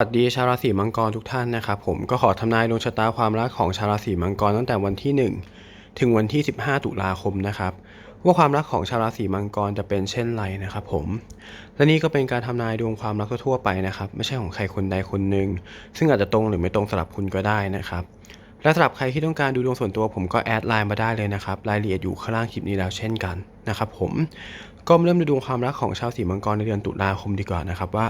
สวัสดีชาวราศีมังกรทุกท่านนะครับผมก็ขอทำนายดวงชะตาความรักของชาวราศีมังกรตั้งแต่วันที่ 1 ถึงวันที่ 15 ตุลาคมนะครับว่าความรักของชาวราศีมังกรจะเป็นเช่นไรนะครับผมและนี่ก็เป็นการทำนายดวงความรักทั่วไปนะครับไม่ใช่ของใครคนใดคนหนึ่งซึ่งอาจจะตรงหรือไม่ตรงสำหรับคุณก็ได้นะครับและสำหรับใครที่ต้องการดูดวงส่วนตัวผมก็แอดไลน์มาได้เลยนะครับรายละเอียดอยู่ข้างล่างคลิปนี้แล้วเช่นกันนะครับผม ก็มาเริ่มดูดวงความรักของชาวสีมังกรในเดือนตุลาคมดีกว่านะครับว่า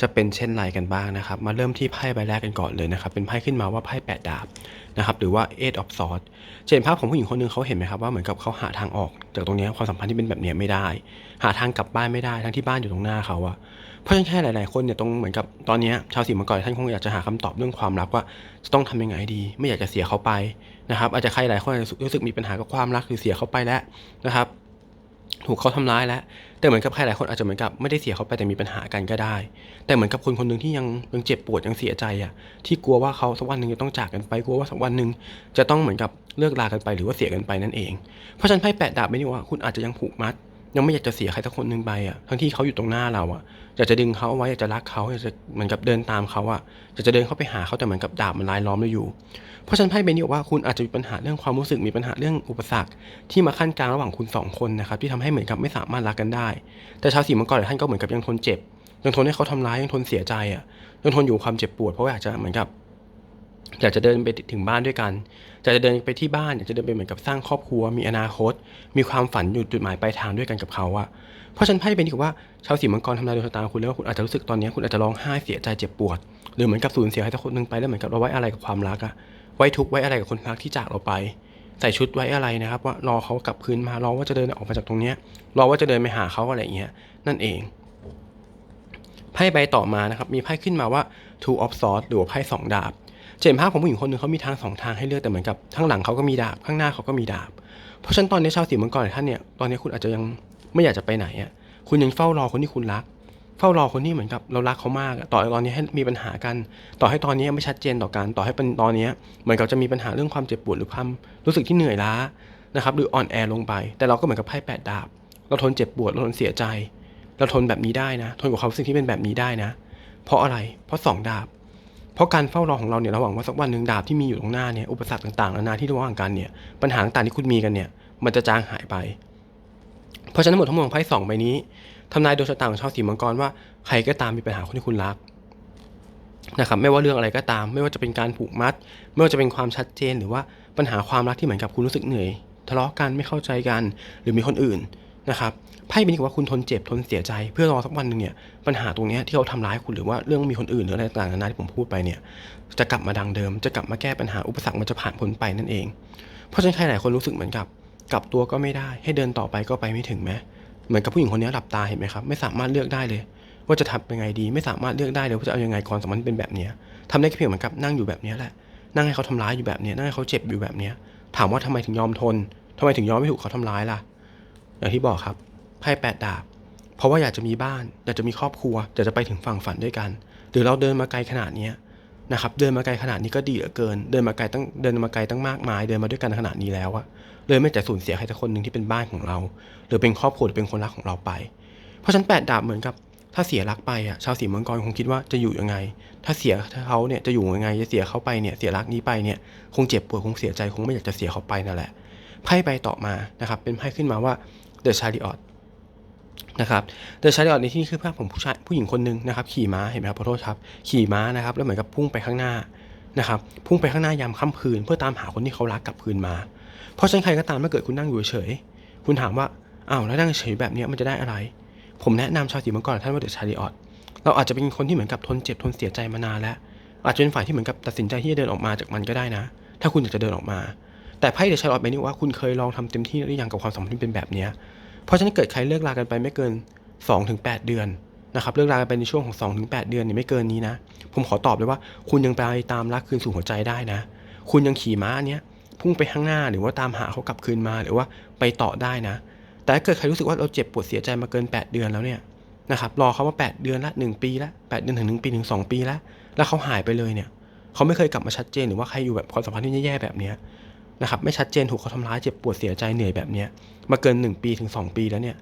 จะเป็นเช่นไรกันบ้างนะครับ มาเริ่มที่ไพ่ใบแรกกันก่อนเลยนะครับ เป็นไพ่ขึ้นมาว่าไพ่แปดดาบนะครับหรือว่า eight of swords จะเห็นภาพของผู้หญิงคนหนึ่งเขาเห็นไหมครับว่าเหมือนกับเขาหาทางออก จากตรงนี้ความสัมพันธ์ที่เป็นแบบนี้ไม่ได้ หาทางกลับบ้านไม่ได้ทั้งที่บ้านอยู่ตรงหน้าเขาอะเพราะฉะนั้นแค่หลาย ๆ คนเนี่ยตรงเหมือนกับตอนนี้ชาวสีมังกรท่านคงอยากจะหาคำตอบเรื่องความรักว่าจะต้องทำยังไงดี ไม่อยากจะเสียเขาไปนะครับอาจจะใครหลายคนรู้สึกมีปัญหากับความรักหรือเสียเขาไปแล้วนะครับ ถูกเขาทำร้ายแล้ว แต่เหมือนกับใครหลายคนอาจจะเหมือนกับไม่ได้เสียเขาไปแต่มีปัญหากันก็ได้ แต่เหมือนกับคนคนหนึ่งที่ยังยังเจ็บปวดยังเสียใจอะ ที่กลัวว่าเขาสักวันหนึ่งจะต้องจากกันไป กลัวว่าสักวันหนึ่งจะต้องเหมือนกับเลิกลากันไปหรือว่าเสียกันไปนั่นเอง เพราะฉะนั้นไพ่แปดดาบไม่ได้ว่าคุณอาจจะยังผูกมัด ยังไม่อยากจะเสียใครสักคนหนึ่งไปอะ ทั้งที่เขาอยู่ตรงหน้าเราอะ อยากจะดึงเขาเอาไว้อยากจะรักเขาอยากจะเหมือนกับเดินตามเขาอะอยากจะเดินเข้าไปหาเขาแต่เหมือนกับดาบมันลายล้อมเราอยู่ เพราะฉะนั้นไพ่ใบนี้บอกว่าคุณอาจจะมีปัญหาเรื่องความรู้สึกมีปัญหาเรื่องอุปสรรค ที่มาขั้นกลางระหว่างคุณสองคนนะครับที่ทำให้เหมือนกับไม่สามารถรักกันได้ แต่ชาวสีมังกรท่านก็เหมือนกับยังทนเจ็บยังทนให้เขาทำร้ายยังทนเสียใจอะยังทนอยู่ความเจ็บปวดเพราะอยากจะเหมือนกับอยากจะเดินไปถึงบ้านด้วยกันอยากจะเดินไปที่บ้านอยากจะเดินไปเหมือนกับสร้างครอบครัว มีอนาคต มีความฝันอยู่จุดหมายปลายทางด้วยกันกับเขาอะเพราะฉันไพ่เป็นที่ว่าชาวสีมังกรทำนายดวงชะตาคุณแล้วคุณอาจจะรู้สึกตอนนี้คุณอาจจะร้องไห้เสียใจเจ็บปวด หรือเหมือนกับสูญเสียใครสักคนหนึ่งไปแล้วเหมือนกับเราไว้อะไรกับความรักอะ ไว้ทุกไว้อะไรกับคนรักที่จากเราไป ใส่ชุดไว้อะไรนะครับ ว่ารอเขากลับคืนมารอว่าจะเดินออกมาจากตรงเนี้ยรอว่าจะเดินไปหาเขาอะไรอย่างเงี้ยนั่นเองไพ่ใบต่อมานะครับมีไพ่ขึ้นมาว่า two of swords หรือไพ่สองดาบเห็นภาพของผู้หญิงคนหนึ่งเขามีทางสองทางให้เลือกแต่เหมือนกับข้างหลังเขาก็มีดาบข้างหน้าเขาก็มีดาบ เพราะฉะนั้นตอนนี้ชาวสีมังกรท่านเนี่ยตอนนี้คุณอาจจะยังไม่อยากจะไปไหนอะคุณยังเฝ้ารอคนที่คุณรัก เฝ้ารอคนที่เหมือนกับเรารักเขามากต่อให้ตอนนี้ให้มีปัญหากัน ต่อให้ตอนนี้ไม่ชัดเจนต่อกัน ต่อให้เป็นตอนนี้เหมือนกับจะมีปัญหาเรื่องความเจ็บปวดหรือความรู้สึกที่เหนื่อยล้านะครับหรืออ่อนแอลงไป แต่เราก็เหมือนกับไพ่แปดดาบ เราทนเจ็บปวดเราทนเสียใจ เราทนแบบนี้ได้นะ ทนกับความรู้สึกที่เป็นแบบนี้ได้นะ เพราะอะไร เพราะสองดาบ เพราะการเฝ้ารอของเราเนี่ยเราหวังว่าสักวันหนึ่งดาบที่มีอยู่ตรงหน้าเนี่ยอุปสรรคต่างๆนานาที่ระหว่างกันเนี่ยปัญหาต่างๆที่คุณมีกันเนี่ยมันจะจางหายไป เพราะฉะนั้นหมดทั้งหมดของไพ่สองใบนี้ ทำนายดวงชะตาของชาวสีมังกรว่าใครก็ตามมีปัญหาคนที่คุณรักนะครับไม่ว่าเรื่องอะไรก็ตาม ไม่ว่าจะเป็นการผูกมัด ไม่ว่าจะเป็นความชัดเจน หรือว่าปัญหาความรักที่เหมือนกับคุณรู้สึกเหนื่อยทะเลาะกันไม่เข้าใจกัน หรือมีคนอื่นนะครับไพ่เป็นว่าคุณทนเจ็บทนเสียใจ เพื่อรอสักวันหนึ่งเนี่ยปัญหาตรงนี้ที่เขาทำร้ายคุณหรือว่าเรื่องมีคนอื่นหรืออะไรต่างๆนานาที่ผมพูดไปเนี่ยจะกลับมาดังเดิม จะกลับมาแก้ปัญหาอุปสรรคมันจะผ่านพ้นไปนั่นเอง เพราะฉะนั้นใครหลายคนรู้สึกเหมือนกับ กลับตัวก็ไม่ได้ให้เดินต่อไปก็ไปไม่ถึงแม้ เหมือนกับผู้หญิงคนนี้หลับตาเห็นไหมครับ ไม่สามารถเลือกได้เลย ว่าจะทำยังไงดี ไม่สามารถเลือกได้เลยว่าจะเอายังไงความสัมพันธ์เป็นแบบนี้ยทำได้แค่เพียงเหมือนกับนั่งอยู่แบบนี้แหละ นั่งให้เขาทำร้ายอยู่แบบนี้นั่งให้เขาเจ็บอยู่แบบนี้ถามว่าทำไมถึงยอมทนทำไมถึงยอมไม่ถูกเขาทำร้ายล่ะ อย่างที่บอกครับไพ่แปดดาบ เพราะว่าอยากจะมีบ้านอยากจะมีครอบครัวอยากจะไปถึงฝั่งฝันด้วยกัน หรือเราเดินมาไกลขนาดนี้นะครับเดินมาไกลขนาดนี้ก็ดีเหลือเกิน เดินมาไกลตั้งเดินมาไกลตั้งมากมาย เดินมาด้วยกันขนาดนี้แล้วอะ เลยไม่จะสูญเสียใครสักคนหนึ่งที่เป็นบ้านของเรา หรือเป็นครอบครัวหรือเป็นคนรักของเราไป เพราะฉะนันแปดดาบเหมือนกับ ถ้าเสียรักไปอะชาวสีมังกรคงคิดว่าจะอยู่ยังไง ถ้าเสียเขาเนี่ยจะอยู่ยังไงจะเสียเขาไปเนี่ยเสียรักนี้ไปเนี่ยคงเจ็บปวดคงเสียใจคงไม่อยากจะเสียเขาไปนั่นแหละไพ่ใบต่อมานะครับเป็นไพ่ขึ้นมาว่า The Chariot นะครับเดอะชาริอตในที่นี้คือภาพของผู้ชายผู้หญิงคนหนึ่งนะครับขี่ม้าเห็นไหมครับขอโทษครับขี่ม้านะครับแล้วเหมือนกับพุ่งไปข้างหน้านะครับพุ่งไปข้างหน้ายามค่ำคืน เพื่อตามหาคนที่เขารักกลับคืนมา เพราะฉะนั้นใครก็ตามถ้าเกิดคุณนั่งอยู่เฉย คุณถามว่าอ้าวแล้วนั่งเฉยแบบนี้มันจะได้อะไร ผมแนะนำชาวสีมังกรท่านว่าเดอะชาริออตเราอาจจะเป็นคนที่เหมือนกับทนเจ็บทนเสียใจมานานแล้ว อาจจะเป็นฝ่ายที่เหมือนกับตัดสินใจที่จะเดินออกมาจากมันก็ได้นะ ถ้าคุณอยากจะเดินออกมา แต่ไพ่เดอะชาริออตใบนี้ว่าคุณเคยลองทำเต็มที่หรือยังกับความสัมพันธ์ที่เป็นแบบนี้เพราะฉะนั้นเกิดใครเลิกลากันไปไม่เกิน 2-8ถึงเดือนนะครับเลิกรากันไปในช่วงของ 2-8ถึงเดือนเนี่ยไม่เกินนี้นะ ผมขอตอบเลยว่า คุณยังไปตามรักคืนสู่หัวใจได้นะ คุณยังขี่ม้าเนี้ย พุ่งไปข้างหน้าหรือว่าตามหาเขากลับคืนมาหรือว่าไปต่อได้นะ แต่ถ้าเกิดใครรู้สึกว่าเราเจ็บปวดเสียใจมาเกิน 8 เดือนแล้วเนี่ยนะครับรอเขามา 8 เดือนละ 1 ปีละ8เดือนถึง1ปีถึง2ปีละแล้วเขาหายไปเลยเนี่ยเขาไม่เคยกลับมาชัดเจนหรือว่าใครอยู่แบบความสัมพันธ์ที่แย่ๆแบบนี้นะครับไม่ชัดเจนถูกเขาทำร้ายเจ็บปวดเสียใจเหนื่อยแบบนี้มาเกิน 1 ปีถึง 2 ปีแล้วเนี่ย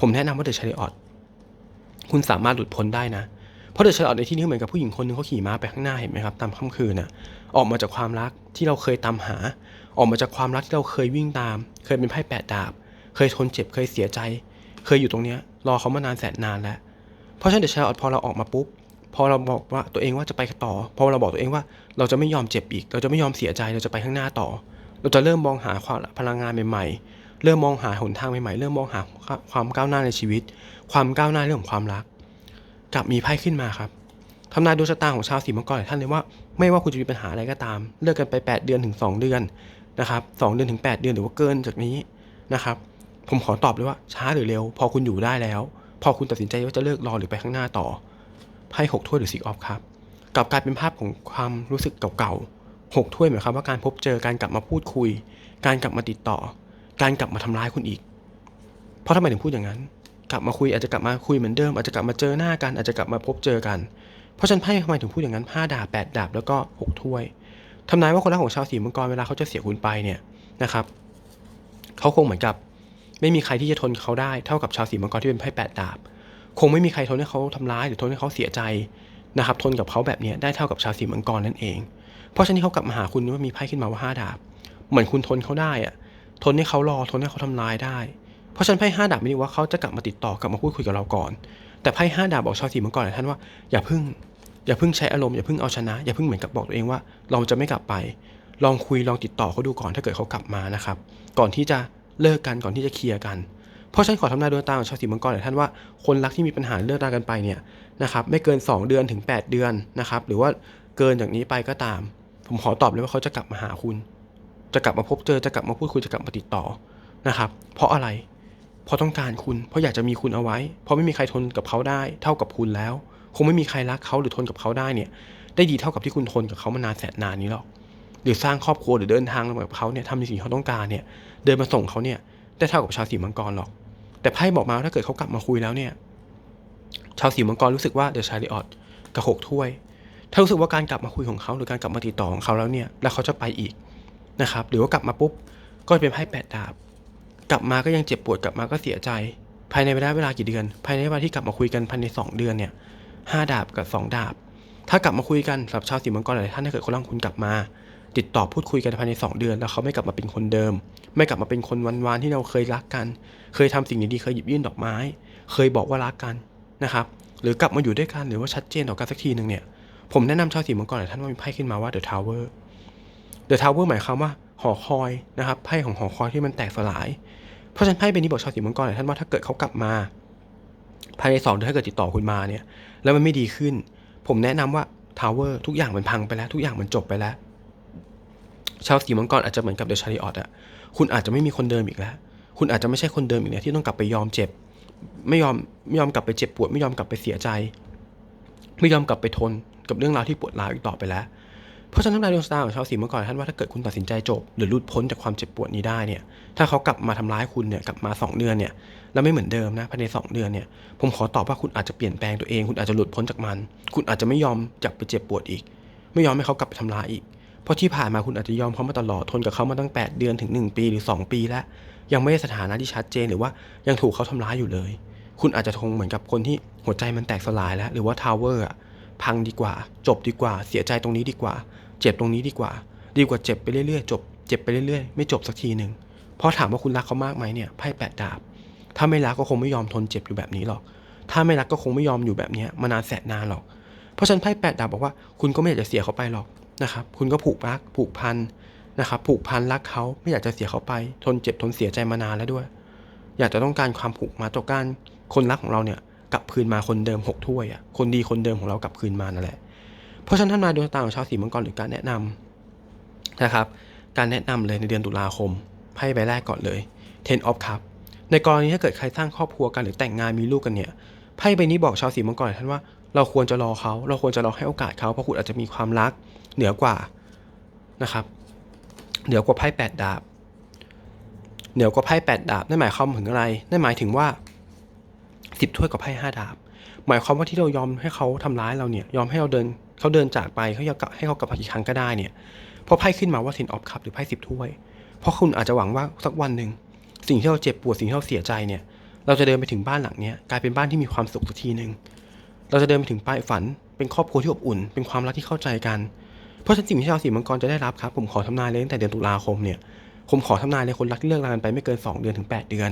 ผมแนะนำว่าเดอะชาริออตคุณสามารถหลุดพ้นได้นะ เพราะเดอะชาร์ลอตในที่นี้เหมือนกับผู้หญิงคนหนึ่งเขาขี่ม้าไปข้างหน้าเห็นไหมครับตามค่ำคืนน่ะออกมาจากความรักที่เราเคยตามหา ออกมาจากความรักที่เราเคยวิ่งตาม เคยเป็นไพ่แปดดาบ เคยทนเจ็บเคยเสียใจ เคยอยู่ตรงเนี้ยรอเขามานานแสนนานแล้ว เพราะฉะนั้นเดอะชาร์ลอตพอเราออกมาปุ๊บพอเราบอกว่าตัวเองว่าจะไปต่อ พอเราบอกตัวเองว่าเราจะไม่ยอมเจ็บอีก เราจะไม่ยอมเสียใจเราจะไปข้างหน้าต่อ เราจะเริ่มมองหาความพลังงานใหม่ๆ เริ่มมองหาหนทางใหม่ๆ เริ่มมองหาความก้าวหน้าในชีวิต ความก้าวหน้าเรื่องของความรัก กลับมีไพ่ขึ้นมาครับทำนายดวงชะตาของชาวสีมังกรหลายท่านเลยว่าไม่ว่าคุณจะมีปัญหาอะไรก็ตาม เลิกกันไป 8 เดือนถึง 2 เดือนนะครับสเดือนถึง 8 เดือนหรือว่าเกินจากนี้นะครับผมขอตอบเลยว่าช้าหรือเร็ว พอคุณอยู่ได้แล้ว พอคุณตัดสินใจว่าจะเลิกรอหรือไปข้างหน้าต่อไพ่หกถ้วยหรือซิกออฟครับกลับกลายเป็นภาพของความรู้สึกเก่าๆหกถ้วยหมายความว่าการพบเจอการกลับมาพูดคุย การกลับมาติดต่อ การกลับมาทำร้ายคุณอีก เพราะทำไมถึงพูดอย่างนั้น กลับมาคุยอาจจะกลับมาคุยเหมือนเดิมอาจจะกลับมาเจอหน้ากันอาจจะกลับมาพบเจอกัน เพราะฉันไพ่ทำไมถึงพูดอย่างนั้นห้าดาบแปดดาบแล้วก็หกถ้วยทำนายว่าคนรักของชาวสีมังกรเวลาเขาจะเสียคุณไปเนี่ยนะครับเขาคงเหมือนกับ ไม่มีใครที่จะทนเขาได้เท่ากับชาวสีมังกรที่เป็นไพ่แปดดาบ คงไม่มีใครทนให้เขาทำร้ายหรือทนให้เขาเสียใจนะครับทนกับเขาแบบนี้ได้เท่ากับชาวสีมังกรนั่นเอง เพราะฉะนั้นเขากลับมาหาคุณว่ามีไพ่ขึ้นมาว่าห้าดาบ เหมือนคุณทนเขาได้อะทนให้เขารอทนให้เขาทำร้ายได้ เพราะฉะนั้นไพ่ห้าดาบไม่ได้ว่าเขาจะกลับมาติดต่อกลับมาพูดคุยกับเราก่อน แต่ไพ่ห้าดาบบอกชาวสีมังกรหลายท่านว่าอย่าพึ่งอย่าพึ่งใช้อารมณ์อย่าพึ่งเอาชนะ อย่าพึ่งเหมือนกับบอกตัวเองว่า เราจะไม่กลับไป ลองคุยลองติดต่อเขาดูก่อนถ้าเกิดเขากลับมานะครับ ก่อนที่จะเลิกกันก่อนที่จะเคลียร์กันเพราะฉันขอทำนายดวงตาของชาวสีมังกรหลายท่านว่าคนรักที่มีปัญหาเลิกรากันไปเนี่ยนะครับไม่เกิน 2 เดือนถึง 8 เดือนนะครับหรือว่าเกินจากนี้ไปก็ตาม ผมขอตอบเลยว่าเขาจะกลับมาหาคุณ จะกลับมาพบเจอจะกลับมาพูดคุยจะกลับมาติดต่อนะครับ เพราะอะไร เพราะต้องการคุณ เพราะอยากจะมีคุณเอาไว้ เพราะไม่มีใครทนกับเขาได้ เท่ากับคุณแล้ว คงไม่มีใครรักเขาหรือทนกับเขาได้เนี่ย ได้ดีเท่ากับที่คุณทนกับเขามานานแสนนานนี้หรอก หรือสร้างครอบครัวหรือเดินทางกับเขาเนี่ยทำในสิ่งที่เขาต้องการเนี่ย เดินมาส่งเขาเนี่ย ได้เท่ากับชาวสีมังกรหรอก แต่ไพ่บอกมาถ้าเกิดเขากลับมาคุยแล้วเนี่ย ชาวสีมังกรรู้สึกว่าเดอะชาริออตกระหกถ้วย ถ้ารู้สึกว่าการกลับมาคุยของเขาหรือการกลับมาติดต่อของเขาแล้วเนี่ย แล้วเขาจะไปอีกนะครับ หรือว่ากลับมาปุ๊บ ก็เป็นไพ่แปดดาบ กลับมาก็ยังเจ็บปวดกลับมาก็เสียใจ ภายในเวลาเวลากี่เดือน ภายในเวลาที่กลับมาคุยกันภายในสองเดือนเนี่ยห้าดาบกับสองดาบ ถ้ากลับมาคุยกันสำหรับชาวสีมังกรหลายท่านถ้าเกิดคนรักคุณกลับมา ติดต่อพูดคุยกันภายใน 2 เดือน แล้วเขาไม่กลับมาเป็นคนเดิม ไม่กลับมาเป็นคนวันวานที่เราเคยรักกัน เคยทำสิ่งดีๆเคยหยิบยื่นดอกไม้ เคยบอกว่ารักกันนะครับหรือกลับมาอยู่ด้วยกันหรือว่าชัดเจนต่อกันสักทีหนึ่งเนี่ยผมแนะนำชาวสีมังกรหลายท่านว่ามีไพ่ขึ้นมาว่า The Tower The Tower หมายความว่าหอคอยนะครับไพ่ของหอคอยที่มันแตกสลาย เพราะฉะนั้นไพ่เป็นนี้บอกชาวสีมังกรหลายท่านว่าถ้าเกิดเขากลับมา ภายในสองเดือนถ้าเกิดติดต่อคุณมาเนี่ย แล้วมันไม่ดีขึ้น ผมแนะนำว่าทาวเวอร์ทุกอย่างมันพังไปแล้ว ทุกอย่างมันจบไปแล้ว ชาวสีมังกรอาจจะเหมือนกับเดอะชาริออตอะคุณอาจจะไม่มีคนเดิมอีกแล้ว คุณอาจจะไม่ใช่คนเดิมอีกแล้วที่ต้องกลับไปยอมเจ็บ ไม่ยอมไม่ยอมกลับไปเจ็บปวด ไม่ยอมกลับไปเสียใจ ไม่ยอมกลับไปทน กับเรื่องราวที่ปวดร้าวอีกต่อไปแล้ว เพราะฉะนั้นนายดวงชะตาของชาวสีมังกรท่านว่าถ้าเกิดคุณตัดสินใจจบ หรือหลุดพ้นจากความเจ็บปวดนี้ได้เนี่ยถ้าเขากลับมาทำร้ายคุณเนี่ยกลับมา 2 เดือนเนี่ยแล้วไม่เหมือนเดิมนะภายใน 2 เดือนเนี่ยผมขอตอบว่าคุณอาจจะเปลี่ยนแปลงตัวเอง คุณอาจจะหลุดพ้นจากมัน คุณอาจจะไม่ยอมจับไปเจ็บปวดอีก ไม่ยอมให้เขากลับไปทำร้ายอีก เพราะที่ผ่านมาคุณอาจจะยอมเขามาตลอดทนกับเขามาตั้ง 8 เดือนถึง 1 ปีหรือ 2 ปีแล้ว ยังไม่ได้สถานะที่ชัดเจนหรือว่ายังถูกเขาทำร้ายอยู่เลย คุณอาจจะทงเหมือนกับคนที่หัวใจมันแตกสลายแล้ว หรือว่าทาวเวอร์พังดีกว่า จบดีกว่า เสียใจตรงนี้ดีกว่า เจ็บตรงนี้ดีกว่า ดีกว่าเจ็บไปเรื่อยๆจบเจ็บไปเรื่อยๆ ไม่จบสักทีหนึ่งเพราะถามว่าคุณรักเขามากไหมเนี่ยไพ่แปดดาบ ถ้าไม่รักก็คงไม่ยอมทนเจ็บอยู่แบบนี้หรอก ถ้าไม่รักก็คงไม่ยอมอยู่แบบนี้มานานแสนนานหรอก เพราะฉะนันไพ่แปดดาบบอกว่าคุณก็ไม่อยากจะเสียเขาไปหรอกนะครับคุณก็ผูกรักผูกพันนะครับผูกพันรักเขาไม่อยากจะเสียเขาไป ทนเจ็บทนเสียใจมานานแล้วด้วย อยากจะต้องการความผูกมาต่อการคนรักของเราเนี่ยกลับคืนมาคนเดิมหกถ้วยอะคนดีคนเดิมของเรากลับคืนมานั่นแหละ เพราะฉะนั้นท่านมาดวงตาของชาวสีมังกรหรือการแนะนำนะครับ การแนะนำเลยในเดือนตุลาคมไพ่ใบแรกก่อนเลย Ten of Cup ในกรณีถ้าเกิดใครสร้างครอบครัวกันหรือแต่งงานมีลูกกันเนี่ยไพ่ใบนี้บอกชาวสีมังกรหลายท่านว่าเราควรจะรอเขา เราควรจะรอให้โอกาสเขาเพราะคุณอาจจะมีความรักเหนือกว่านะครับเหนือกว่าไพ่แปดดาบเหนือกว่าไพ่แปดดาบนั่นหมายความถึงอะไรนั่นหมายถึงว่าสิบถ้วยกับไพ่ห้าดาบ หมายความว่าที่เรายอมให้เขาทำร้ายเราเนี่ย ยอมให้เราเดิน เขาเดินจากไปเขาอยากให้เขากลับมากี่ครั้งก็ได้เนี่ยพราะไพ่ขึ้นมาว่า Ten of Cup หรือไพ่สิบถ้วย เพราะคุณอาจจะหวังว่าสักวันหนึ่งสิ่งที่เราเจ็บปวดสิ่งที่เราเสียใจเนี่ย เราจะเดินไปถึงบ้านหลังนี้กลายเป็นบ้านที่มีความสุขสักทีหนึ่งเราจะเดินไปถึงปลายฝัน เป็นครอบครัวที่อบอุ่น เป็นความรักที่เข้าใจกัน เพราะฉะนั้นสิ่งที่ชาวสีมังกรจะได้รับครับ ผมขอทำนายเลยตั้งแต่เดือนตุลาคมเนี่ย ผมขอทำนายเลยคนรักที่เลิกรากันไปไม่เกิน 2 เดือนถึง 8 เดือน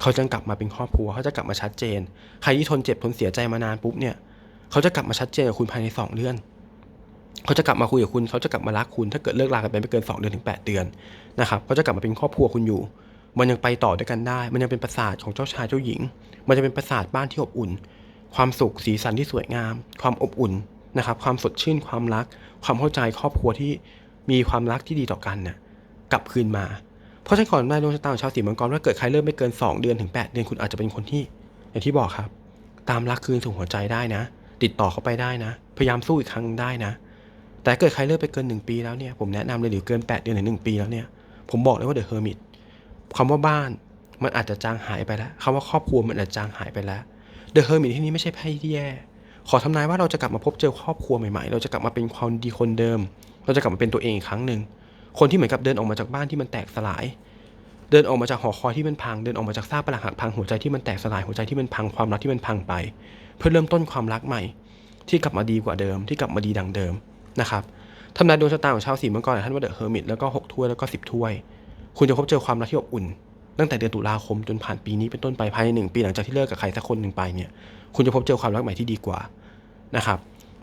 เขาจะกลับมาเป็นครอบครัว เขาจะกลับมาชัดเจน ใครที่ทนเจ็บทนเสียใจมานานปุ๊บเนี่ย เขาจะกลับมาชัดเจนกับคุณภายใน 2 เดือน เขาจะกลับมาคุยกับคุณ เขาจะกลับมารักคุณ ถ้าเกิดเลิกรากันไปไม่เกิน 2 เดือนถึง 8 เดือนนะครับเขาจะกลับมาเป็นครอบครัวคุณอยู่ มันยังไปต่อด้วยกันได้ มันยังเป็นปราสาทของเจ้าชายเจ้าหญิง มันจะเป็นปราสาทบ้านที่อบอุ่น ความสุขสีสันที่สวยงาม ความอบอุ่นนะครับ ความสดชื่นความรัก ความเข้าใจครอบครัวที่มีความรักที่ดีต่อกันเนี่ยกลับคืนมา เพราะฉะนั้นก่อนได้ดวงชะตาของชาวสีมังกรว่าเกิดใครเริ่มไม่เกิน 2 เดือนถึง 8 เดือนคุณอาจจะเป็นคนที่ อย่างที่บอกครับ ตามรักคืนสู่หัวใจได้นะ ติดต่อเขาไปได้นะ พยายามสู้อีกครั้งได้นะ แต่เกิดใครเลิกไปเกิน 1 ปีแล้วเนี่ยผมแนะนำเลยหรือเกิน 8 เดือนถึง1ปีแล้วเนี่ยผมบอกเลยว่าเดอะเฮอร์มิตคำว่าบ้านมันอาจจะจางหายไปแล้วคำว่าครอบครัวมันอาจจะจางหายไปแล้วเดอะเฮอร์มิตที่นี้ไม่ใช่ไพ่ที่แย่ขอทำนายว่าเราจะกลับมาพบเจอครอบครัวใหม่ๆ เราจะกลับมาเป็นความดีคนเดิม เราจะกลับมาเป็นตัวเองอีกครั้งหนึ่ง คนที่เหมือนกับเดินออกมาจากบ้านที่มันแตกสลาย เดินออกมาจากหอคอยที่มันพัง เดินออกมาจากซากปรักหักพังหัวใจที่มันแตกสลายหัวใจที่มันพังความรักที่มันพังไป เพื่อเริ่มต้นความรักใหม่ ที่กลับมาดีกว่าเดิม ที่กลับมาดีดังเดิมนะครับทำนายดวงชะตาของชาวสีมังกรท่านว่าเดอะเฮอร์มิตแล้วก็หกถ้วยแล้วก็สิบถ้วย คุณจะพบเจอความรักที่อบอุ่น ตั้งแต่เดือนตุลาคมจนผ่านปีนี้เป็นต้นไปภายในหนึ่งปีหลังจากที่เลิกกับใครสักคนหนึ่งไปเนี่ยคุณจะพบเจอความรักใหม่ที่ดีกว่านะครับ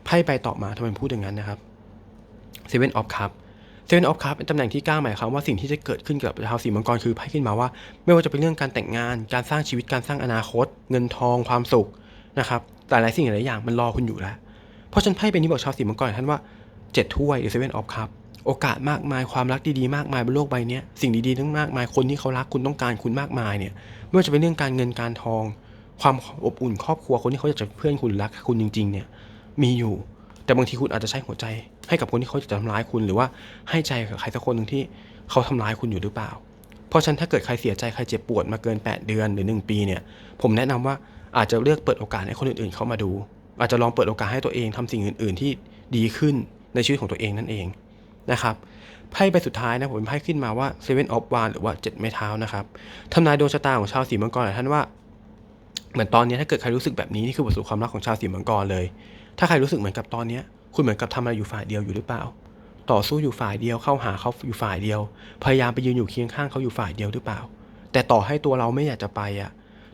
ไพ่ไปต่อมาทำไมพูดอย่างนั้นนะครับเซเว่นออฟคัพเซเว่นออฟคัพเป็นตำแหน่งที่กล้าหมายความว่าสิ่งที่จะเกิดขึ้นกับชาวสีมังกรคือไพ่ขึ้นมาว่า ไม่ว่าจะเป็นเรื่องการแต่งงาน การสร้างชีวิตการสร้างอนาคต เงินทองความสุข นะครับแต่หลายสิ่งหลายอย่างมันรอคุณอยู่แล้ว เพราะฉันไพ่เป็นนี้บอกชาวสีมังกรท่านว่าเจ็ดถ้วยหรือเซเว่นออฟคัพโอกาสมากมายความรักดีๆมากมายบนโลกใบนี้สิ่งดีๆทั้งมากมายคนที่เขารักคุณต้องการคุณมากมายเนี่ยไม่ว่าจะเป็นเรื่องการเงินการทอง ความอบอุ่นครอบครัวคนที่เขาอยากจะเพื่อนคุณรักคุณจริง ๆ เนี่ยมีอยู่ แต่บางทีคุณอาจจะใช้หัวใจ ให้กับคนที่เขาจะทำร้ายคุณหรือว่าให้ใจกับใครสักคนหนึ่งที่เขาทำร้ายคุณอยู่หรือเปล่า เพราะฉะนั้นถ้าเกิดใครเสียใจใครเจ็บปวดมาเกิน 8 เดือนหรือ 1 ปีเนี่ยผมแนะนำว่า อาจจะเลือกเปิดโอกาสให้คนอื่นๆ เข้ามาดู อาจจะลองเปิดโอกาสให้ตัวเองทำสิ่งอื่น ๆ ที่ดีขึ้นในชีวิตของตัวเองนั่นเองนะครับไพ่ใบสุดท้ายนะผมเป็นไพ่ขึ้นมาว่า Seven of Wands หรือว่า7ไม้เท้านะครับทำนายดวงชะตาของชาวสีมังกรหลายท่านว่า เหมือนตอนนี้ถ้าเกิดใครรู้สึกแบบนี้นี่คือบทสรุปความรักของชาวสีมังกรเลย ถ้าใครรู้สึกเหมือนกับตอนนี้คุณเหมือนกับทำอะไรอยู่ฝ่ายเดียวอยู่หรือเปล่า ต่อสู้อยู่ฝ่ายเดียวเข้าหาเขาอยู่ฝ่ายเดียว พยายามไปยืนอยู่เคียงข้างเขาอยู่ฝ่ายเดียวหรือเปล่า แต่ต่อให้ตัวเราไม่อยากจะไปอะ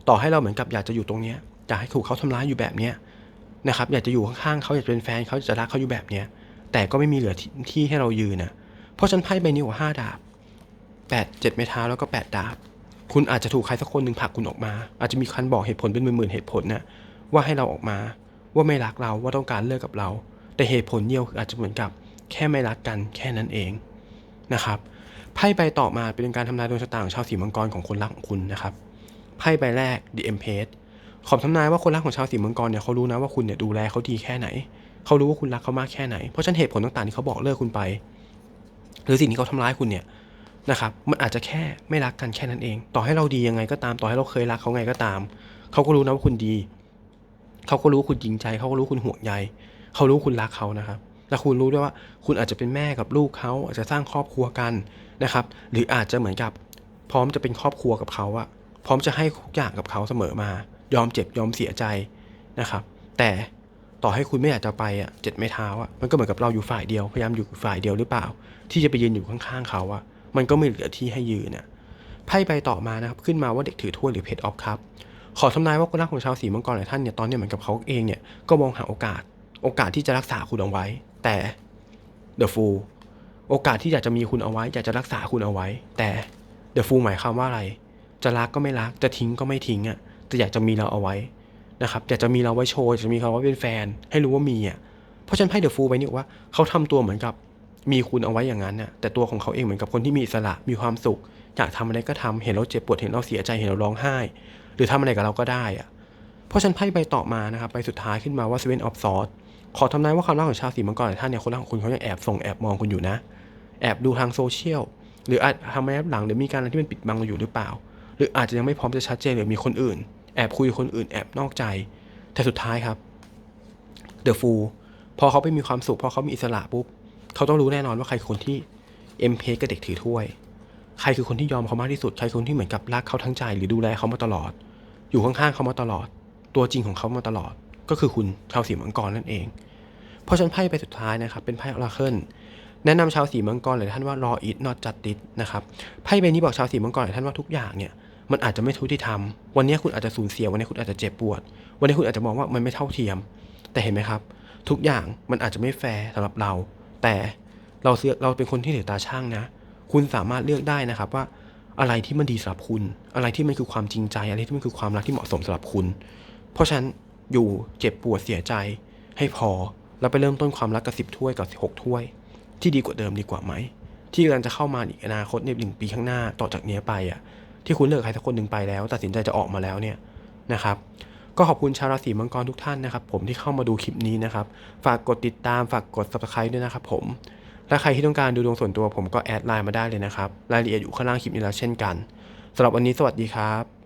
ต่อให้เราเหมือนกับอยากจะอยู่ตรงเนี้ยอยากให้ถูกเขาทำร้ายอยู่แบบเนี้ยนะครับอยากจะอยู่ข้างๆเขาอยากจะเป็นแฟนเขาอยากจะรักเขาอยู่แบบเนี้ยแต่ก็ไม่มีเหลือที่ที่ให้เรายืนนะเพราะฉันไพ่ใบนี้ว่าห้าดาบแปดเจ็ดไม้เท้าแล้วก็แปดดาบ คุณอาจจะถูกใครสักคนหนึ่งผลักคุณออกมา อาจจะมีคันบอกเหตุผลเป็นหมื่นๆเหตุผลนะว่าให้เราออกมา ว่าไม่รักเราว่าต้องการเลิกกับเรา แต่เหตุผลเดียวคืออาจจะเหมือนกับแค่ไม่รักกันแค่นั้นเองนะครับไพ่ใบต่อมาเป็นการทำนายดวงชะตาของชาวสีมังกรของคนรักของคุณนะครับ ไพ่ใบแรก The Empress ขอบทำนายว่าคนรักของชาวสีมังกรเนี่ยเขารู้นะว่าคุณเนี่ยดูแลเขาดีแค่ไหน เขารู้ว่าคุณรักเขามากแค่ไหน เพราะฉะนั้นเหตุผลต่างๆที่เขาบอกเลิกคุณไป หรือสิ่งที่เขาทำร้ายคุณเนี่ยนะครับ มันอาจจะแค่ไม่รักกันแค่นั้นเอง ต่อให้เราดียังไงก็ตาม ต่อให้เราเคยรักเขาไงก็ตาม เขาก็รู้นะว่าคุณดี เขาก็รู้คุณจริงใจ เขาก็รู้คุณห่วงใย เขารู้คุณรักเขานะครับ และคุณรู้ด้วยว่า คุณอาจจะเป็นแม่กับลูกเขาอาจจะสร้างครอบครัวกันนะครับ หรืออาจจะเหมือนกับพร้อมจะเป็นครอบครัวกับเขาอะ พร้อมจะให้ทุกอย่างกับเขาเสมอมา ยอมเจ็บยอมเสียใจนะครับ แต่ต่อให้คุณไม่อยากจะไปอะเจ็ดไม้เท้าอะมันก็เหมือนกับเราอยู่ฝ่ายเดียวพยายามอยู่ฝ่ายเดียวหรือเปล่า ที่จะไปยืนอยู่ข้างๆเขาอะมันก็ไม่เหลือที่ให้ยืนน่ะไพ่ใบต่อมานะครับขึ้นมาว่าเด็กถือถ้วยหรือเพจออฟครับขอทำนายว่าคนรักของชาวสีมังกรหลายท่านเนี่ยตอนเนี้ยเหมือนกับเขาเองเนี่ยก็มองหาโอกาส โอกาสที่จะรักษาคุณเอาไว้ แต่เดอะฟูโอกาสที่อยากจะมีคุณเอาไว้อยากจะรักษาคุณเอาไว้ แต่เดอะฟูหมายความว่าอะไร จะรักก็ไม่รัก จะทิ้งก็ไม่ทิ้งอะแต่อยากจะมีเราเอาไว้นะครับอยากจะมีเราไว้โชว์อยากจะมีเขาไว้เป็นแฟน ให้รู้ว่ามีอะเพราะฉันไพ่เดอะฟูไปนี่ว่าเขาทำตัวเหมือนกับมีคุณเอาไว้อย่างนั้นน่ะแต่ตัวของเขาเองเหมือนกับคนที่มีอิสระมีความสุข อยากทำอะไรก็ทำเห็นเราเจ็บปวดเห็นเราเสียใจเห็นเราร้องไห้ หรือทำอะไรกับเราก็ได้อะเพราะฉันไพ่ใบต่อมานะครับใบสุดท้ายขึ้นมาว่า Seven of Swords ขอทำนายว่าความรักของชาวสีมังกรท่านเนี่ยคนรักของคุณเขายังแอบส่งแอบมองคุณอยู่นะ แอบดูทางโซเชียลหรืออาจทำแอบหลังหรือมีการอะไรที่มันปิดบังเราอยู่หรือเปล่า หรืออาจจะยังไม่พร้อมจะชัดเจนหรือมีคนอื่น แอบคุยคนอื่นแอบนอกใจ แต่สุดท้ายครับเดอะฟูลพอเขาไปมีความสุขพอเขามีอิสระปุ๊บเขาต้องรู้แน่นอนว่าใครคือคนที่เอ็มเพกับเด็กถือถ้วย ใครคือคนที่ยอมเขามากที่สุด ใครคือคนที่เหมือนกับรักเขาทั้งใจหรือดูแลเขามาตลอด อยู่ข้างๆเขามาตลอด ตัวจริงของเขามาตลอด ก็คือคุณชาวสีมังกรนั่นเอง เพราะฉันไพ่ใบสุดท้ายนะครับ เป็นไพ่ออราเคิลแนะนำชาวสีมังกรหลายท่านว่ารออีทนอตจัดติดนะครับไพ่ใบนี้บอกชาวสีมังกรหลายท่านว่าทุกอย่างเนี่ย มันอาจจะไม่ทุติธรรม วันนี้คุณอาจจะสูญเสีย วันนี้คุณอาจจะเจ็บปวด วันนี้คุณอาจจะมองว่ามันไม่เท่าเทียม แต่เห็นไหมครับ ทุกอย่างมันอาจจะไม่แฟร์สำหรับเรา แต่เราเสือเราเป็นคนที่เหลือตาช่างนะ คุณสามารถเลือกได้นะครับว่าอะไรที่มันดีสำหรับคุณ อะไรที่มันคือความจริงใจ อะไรที่มันคือความรักที่เหมาะสมสำหรับคุณ เพราะฉะนั้นอยู่เจ็บปวดเสียใจ ให้พอแล้วไปเริ่มต้นความรักกับสิบถ้วยกับหกถ้วย ที่ดีกว่าเดิมดีกว่าไหมที่กำลังจะเข้ามาอีกอนาคตในหนึ่งปีข้างหน้าต่อจากนี้ไปอะ ที่คุณเลือกใครสักคนหนึ่งไปแล้ว ตัดสินใจจะออกมาแล้วเนี่ยนะครับก็ขอบคุณชาวราศีมังกรทุกท่านนะครับ ผมที่เข้ามาดูคลิปนี้นะครับ ฝากกดติดตามฝากกด subscribe ด้วยนะครับผมและใครที่ต้องการดูดวงส่วนตัวผมก็แอดไลน์มาได้เลยนะครับ รายละเอียดอยู่ข้างล่างคลิปนี้แล้วเช่นกันสำหรับวันนี้สวัสดีครับ